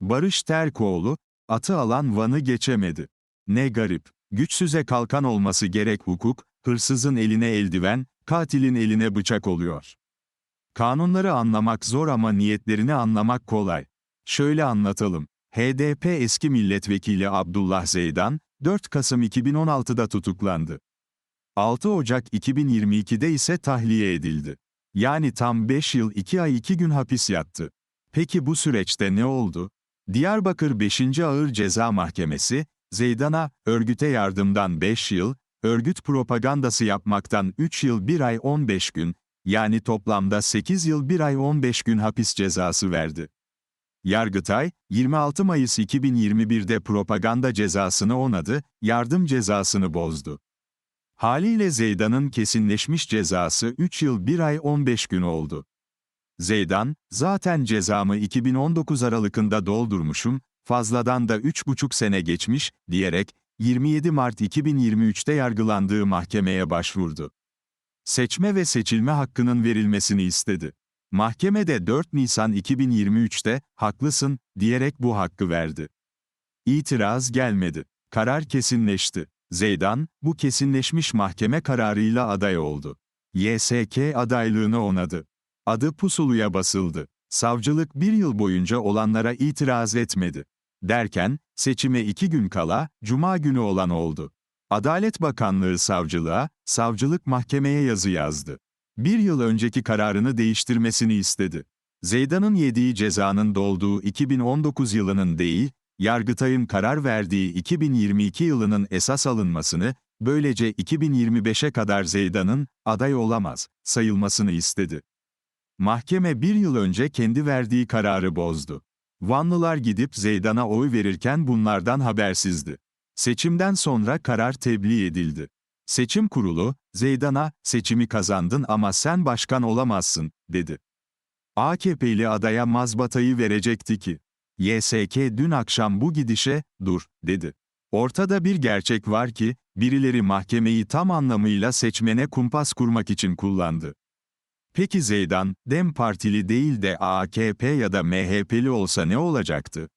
Barış Terkoğlu, atı alan Van'ı geçemedi. Ne garip. Güçsüze kalkan olması gerek hukuk, hırsızın eline eldiven, katilin eline bıçak oluyor. Kanunları anlamak zor ama niyetlerini anlamak kolay. Şöyle anlatalım. HDP eski milletvekili Abdullah Zeydan, 4 Kasım 2016'da tutuklandı. 6 Ocak 2022'de ise tahliye edildi. Yani tam 5 yıl 2 ay 2 gün hapis yattı. Peki bu süreçte ne oldu? Diyarbakır 5. Ağır Ceza Mahkemesi, Zeydan'a, örgüte yardımdan 5 yıl, örgüt propagandası yapmaktan 3 yıl 1 ay 15 gün, yani toplamda 8 yıl 1 ay 15 gün hapis cezası verdi. Yargıtay, 26 Mayıs 2021'de propaganda cezasını onadı, yardım cezasını bozdu. Haliyle Zeydan'ın kesinleşmiş cezası 3 yıl 1 ay 15 gün oldu. Zeydan, zaten cezamı 2019 Aralık'ında doldurmuşum, fazladan da 3,5 sene geçmiş, diyerek, 27 Mart 2023'te yargılandığı mahkemeye başvurdu. Seçme ve seçilme hakkının verilmesini istedi. Mahkeme de 4 Nisan 2023'te, haklısın, diyerek bu hakkı verdi. İtiraz gelmedi. Karar kesinleşti. Zeydan, bu kesinleşmiş mahkeme kararıyla aday oldu. YSK adaylığını onadı. Adı pusuluya basıldı. Savcılık bir yıl boyunca olanlara itiraz etmedi. Derken, seçime iki gün kala, Cuma günü olan oldu. Adalet Bakanlığı savcılığa, savcılık mahkemeye yazı yazdı. Bir yıl önceki kararını değiştirmesini istedi. Zeydan'ın yediği cezanın dolduğu 2019 yılının değil, Yargıtay'ın karar verdiği 2022 yılının esas alınmasını, böylece 2025'e kadar Zeydan'ın, aday olamaz, sayılmasını istedi. Mahkeme bir yıl önce kendi verdiği kararı bozdu. Vanlılar gidip Zeydan'a oy verirken bunlardan habersizdi. Seçimden sonra karar tebliğ edildi. Seçim kurulu, Zeydan'a, seçimi kazandın ama sen başkan olamazsın, dedi. AKP'li adaya mazbatayı verecekti ki. YSK dün akşam bu gidişe, dur, dedi. Ortada bir gerçek var ki, birileri mahkemeyi tam anlamıyla seçmene kumpas kurmak için kullandı. Peki Zeydan, DEM Partili değil de AKP ya da MHP'li olsa ne olacaktı?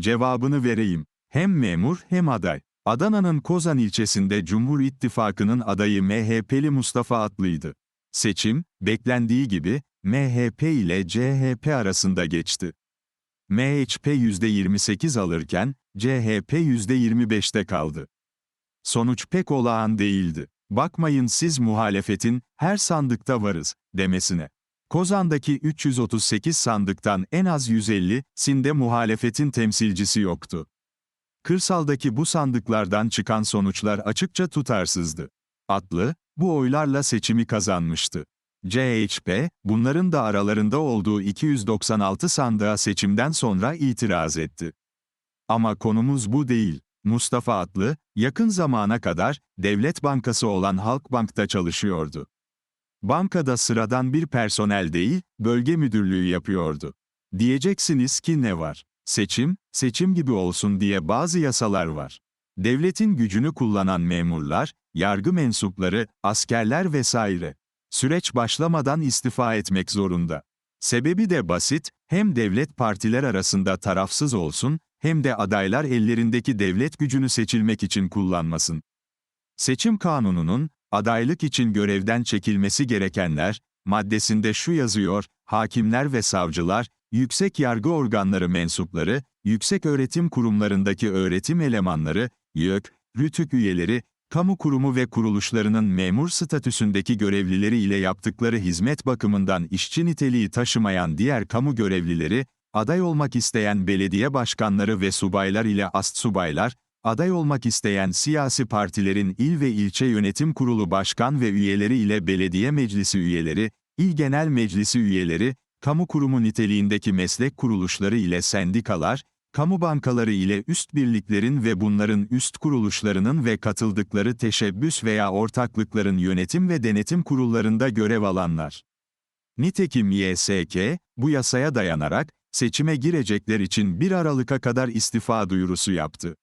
Cevabını vereyim. Hem memur hem aday. Adana'nın Kozan ilçesinde Cumhur İttifakı'nın adayı MHP'li Mustafa Atlı'ydı. Seçim, beklendiği gibi, MHP ile CHP arasında geçti. MHP %28 alırken, CHP %25'te kaldı. Sonuç pek olağan değildi. Bakmayın siz muhalefetin, her sandıkta varız, demesine. Kozan'daki 338 sandıktan en az 150, sinde muhalefetin temsilcisi yoktu. Kırsaldaki bu sandıklardan çıkan sonuçlar açıkça tutarsızdı. Atlı, bu oylarla seçimi kazanmıştı. CHP, bunların da aralarında olduğu 296 sandığa seçimden sonra itiraz etti. Ama konumuz bu değil. Mustafa Atlı, yakın zamana kadar, devlet bankası olan Halkbank'ta çalışıyordu. Bankada sıradan bir personel değil, bölge müdürlüğü yapıyordu. Diyeceksiniz ki ne var? Seçim, seçim gibi olsun diye bazı yasalar var. Devletin gücünü kullanan memurlar, yargı mensupları, askerler vesaire. Süreç başlamadan istifa etmek zorunda. Sebebi de basit, hem devlet partiler arasında tarafsız olsun, hem de adaylar ellerindeki devlet gücünü seçilmek için kullanmasın. Seçim kanununun, adaylık için görevden çekilmesi gerekenler, maddesinde şu yazıyor, hakimler ve savcılar, yüksek yargı organları mensupları, yüksek öğretim kurumlarındaki öğretim elemanları, YÖK, RÜTÜK üyeleri, kamu kurumu ve kuruluşlarının memur statüsündeki görevlileri ile yaptıkları hizmet bakımından işçi niteliği taşımayan diğer kamu görevlileri, aday olmak isteyen belediye başkanları ve subaylar ile astsubaylar, aday olmak isteyen siyasi partilerin il ve ilçe yönetim kurulu başkan ve üyeleri ile belediye meclisi üyeleri, il genel meclisi üyeleri, kamu kurumu niteliğindeki meslek kuruluşları ile sendikalar, kamu bankaları ile üst birliklerin ve bunların üst kuruluşlarının ve katıldıkları teşebbüs veya ortaklıkların yönetim ve denetim kurullarında görev alanlar. Nitekim YSK, bu yasaya dayanarak, seçime girecekler için 1 Aralık'a kadar istifa duyurusu yaptı.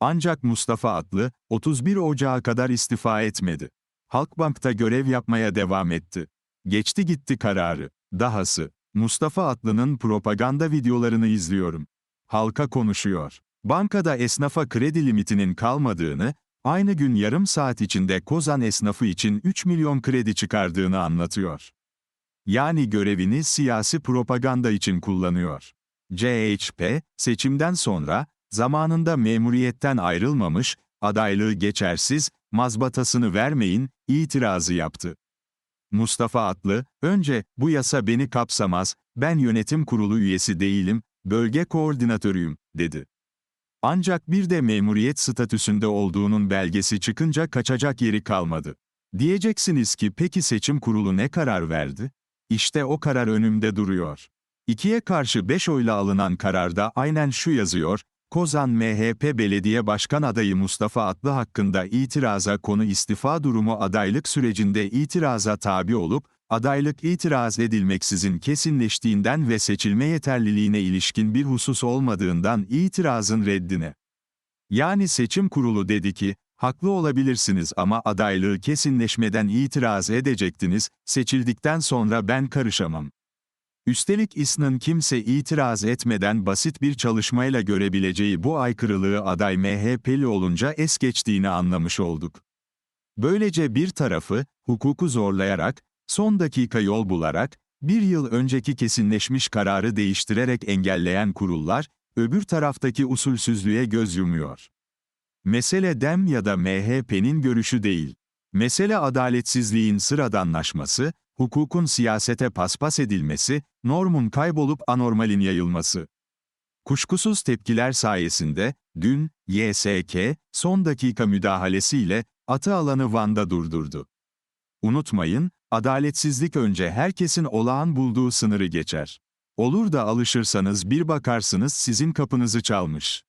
Ancak Mustafa Atlı, 31 Ocağı kadar istifa etmedi. Halkbank'ta görev yapmaya devam etti. Geçti gitti kararı. Dahası, Mustafa Atlı'nın propaganda videolarını izliyorum. Halka konuşuyor. Bankada esnafa kredi limitinin kalmadığını, aynı gün yarım saat içinde Kozan esnafı için 3 milyon kredi çıkardığını anlatıyor. Yani görevini siyasi propaganda için kullanıyor. CHP, seçimden sonra, zamanında memuriyetten ayrılmamış, adaylığı geçersiz, mazbatasını vermeyin, itirazı yaptı. Mustafa Atlı, önce, bu yasa beni kapsamaz, ben yönetim kurulu üyesi değilim, bölge koordinatörüyüm, dedi. Ancak bir de memuriyet statüsünde olduğunun belgesi çıkınca kaçacak yeri kalmadı. Diyeceksiniz ki peki seçim kurulu ne karar verdi? İşte o karar önümde duruyor. İkiye karşı beş oyla alınan kararda aynen şu yazıyor, Kozan MHP Belediye Başkan adayı Mustafa Atlı hakkında itiraza konu istifa durumu adaylık sürecinde itiraza tabi olup, adaylık itiraz edilmeksizin kesinleştiğinden ve seçilme yeterliliğine ilişkin bir husus olmadığından itirazın reddine. Yani seçim kurulu dedi ki, haklı olabilirsiniz ama adaylığı kesinleşmeden itiraz edecektiniz, seçildikten sonra ben karışamam. Üstelik İSN'ın kimse itiraz etmeden basit bir çalışmayla görebileceği bu aykırılığı aday MHP'li olunca es geçtiğini anlamış olduk. Böylece bir tarafı, hukuku zorlayarak, son dakika yol bularak, bir yıl önceki kesinleşmiş kararı değiştirerek engelleyen kurullar, öbür taraftaki usulsüzlüğe göz yumuyor. Mesele DEM ya da MHP'nin görüşü değil. Mesele adaletsizliğin sıradanlaşması, hukukun siyasete paspas edilmesi, normun kaybolup anormalin yayılması. Kuşkusuz tepkiler sayesinde, dün, YSK, son dakika müdahalesiyle, atı alanı Van'da durdurdu. Unutmayın, adaletsizlik önce herkesin olağan bulduğu sınırı geçer. Olur da alışırsanız bir bakarsınız sizin kapınızı çalmış.